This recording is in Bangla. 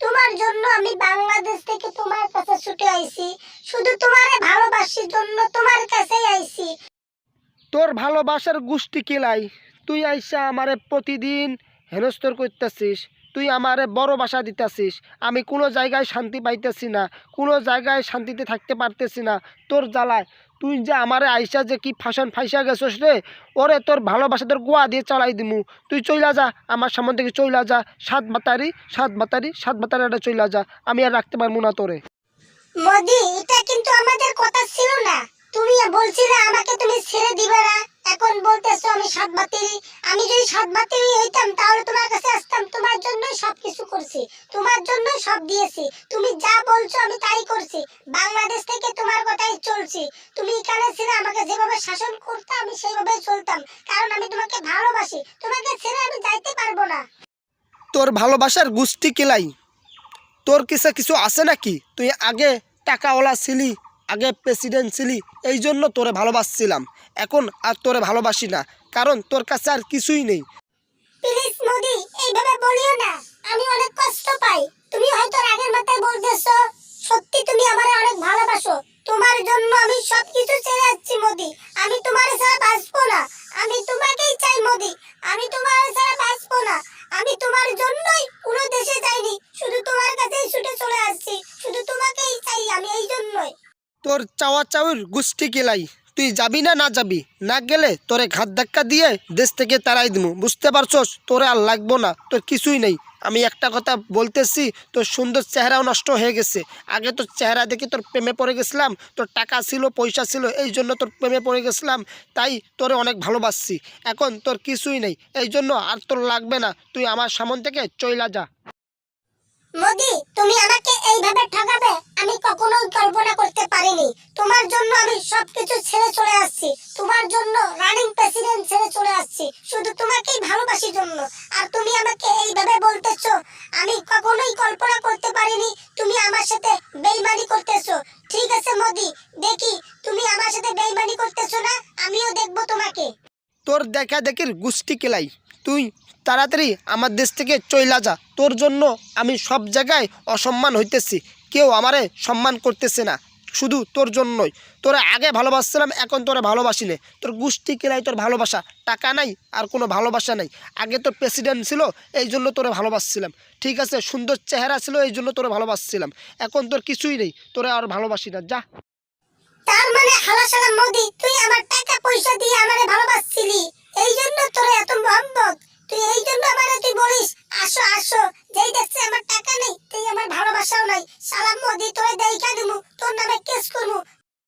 তোমার জন্য আমি বাংলাদেশ থেকে তোমার কাছে ছুটে আইছি। শুধু জন্য তোমার কাছেই আইছি। তোর ভালোবাসার গোষ্ঠী কিলাই তুই আইসা আমারে প্রতিদিন হেনস্তর করতেছিস। তুই আমারে বড় বাসা দিতেছিস। আমি কোনো জায়গায় শান্তি পাইতেছি না, কোনো জায়গায় শান্তিতে থাকতে পারতেছি না। তোর জ্বালায়, তুই যে আমারে আইসা যে কি ফাঁসন ফাইসা গেছস রে, ওরে তোর ভালোবাসা তোর গোয়া দিয়ে চালাই দিমু। তুই চইলা যা, আমার সামনে থেকে চইলা যা, সাত বাতারি সাত বাতারি সাত বাতারি একটা চইলা যা, আমি আর রাখতে পারব না তোরে। মোদি, এটা কিন্তু আমাদের কথা ছিল না। তুমি বলছিলে আমাকে বলতেছো আমি সাত বাতিরি আমি যদি সাত বাতিরি হইতাম, তাহলে তোমার কাছে আসতাম। তোমার জন্যই সবকিছু করছি। তোমার জন্যই সব দিয়েছি। তুমি যা বলছো আমি তাই করছি। বাংলাদেশ থেকে তোমার কথাই চলছি। তুমি এখানে ছিলে, আমাকে যেভাবে শাসন করতে আমি সেইভাবে চলতাম। কারণ আমি তোমাকে ভালোবাসি। তোমাকে ছেড়ে আমি যাইতে পারব না। তোর ভালোবাসার গোষ্ঠী কিলাই? তোর কিসে কিছু আছে নাকি? তুই আগে টাকাওয়ালা ছিলি আগে প্রেসিডেন্ট ছিলি এই জন্য তোরে ভালোবাসছিলাম। এখন আর তোরে ভালোবাসি না, কারণ তোর কাছে আর কিছুই নেই। এইভাবে আমি অনেক কষ্ট পাই। তুমি হয়তো মাথায় সত্যি তুমি অনেক ভালোবাসো। তোমার জন্য আমি সবকিছু যাচ্ছি মোদি। আমি তোমার বাঁচবো না। আমি তোমাকেই চাই মোদি। আমি তোমার তোর চাওয়া চাউর গোষ্ঠী কিলাই। তুই যাবি না না যাবি? না গেলে তোরে ঘাত ধাক্কা দিয়ে দেশ থেকে তাড়াই দিমু। বুঝতে পারছস? তোরে আর লাগবো না। তোর কিছুই নেই। আমি একটা কথা বলতেছি, তোর সুন্দর চেহারাও নষ্ট হয়ে গেছে। আগে তোর চেহারা দেখে তোর প্রেমে পড়ে গেছিলাম। তোর টাকা ছিল, পয়সা ছিল, এই জন্য তোর প্রেমে পড়ে গেছিলাম। তাই তোরে অনেক ভালোবাসছি। এখন তোর কিছুই নেই। এই জন্য আর তোর লাগবে না। তুই আমার সামন থেকে চইলা যা। মোদি, তুমি আমাকে এইভাবে ঠকাবে? আমি পারিনি। তোমার জন্য আমি সবকিছু ছেড়ে চলে আসছি। তোমার জন্য রানিং প্রেসিডেন্ট ছেড়ে চলে আসছি। শুধু তোমাকেই ভালোবাসি জন্য। আর তুমি আমাকে এইভাবে বলতেছো, আমি কখনোই কল্পনা করতে পারিনি তুমি আমার সাথে বেইমানি করতেছো। ঠিক আছে মোদি, দেখি তুমি আমার সাথে বেইমানি করতেছো না, আমিও দেখব তোমাকে। তোর দেখা দেখির গোষ্ঠী কেলাই। তুই তাড়াতাড়ি আমার দেশ থেকে চইলা যা। তোর জন্য আমি সব জায়গায় অসম্মান হইতেছি। কেউ আমারে সম্মান করতেছে না। শুধু তোর জন্যই। তোরা আগে ভালোবাসছিলাম, এখন তোরা ভালোবাসি নে। তোর গোষ্ঠী কেলাই তোর ভালোবাসা। টাকা নাই, আর কোনো ভালোবাসা নাই। আগে তোর প্রেসিডেন্ট ছিল, এই জন্য তোরে ভালোবাসছিলাম। ঠিক আছে, সুন্দর চেহারা ছিল, এই জন্য তোরে ভালোবাসছিলাম। এখন তোর কিছুই নেই, তোরা আর ভালোবাসি না। যা। তার মানে মোদি, তুই আমার টাকা পয়সা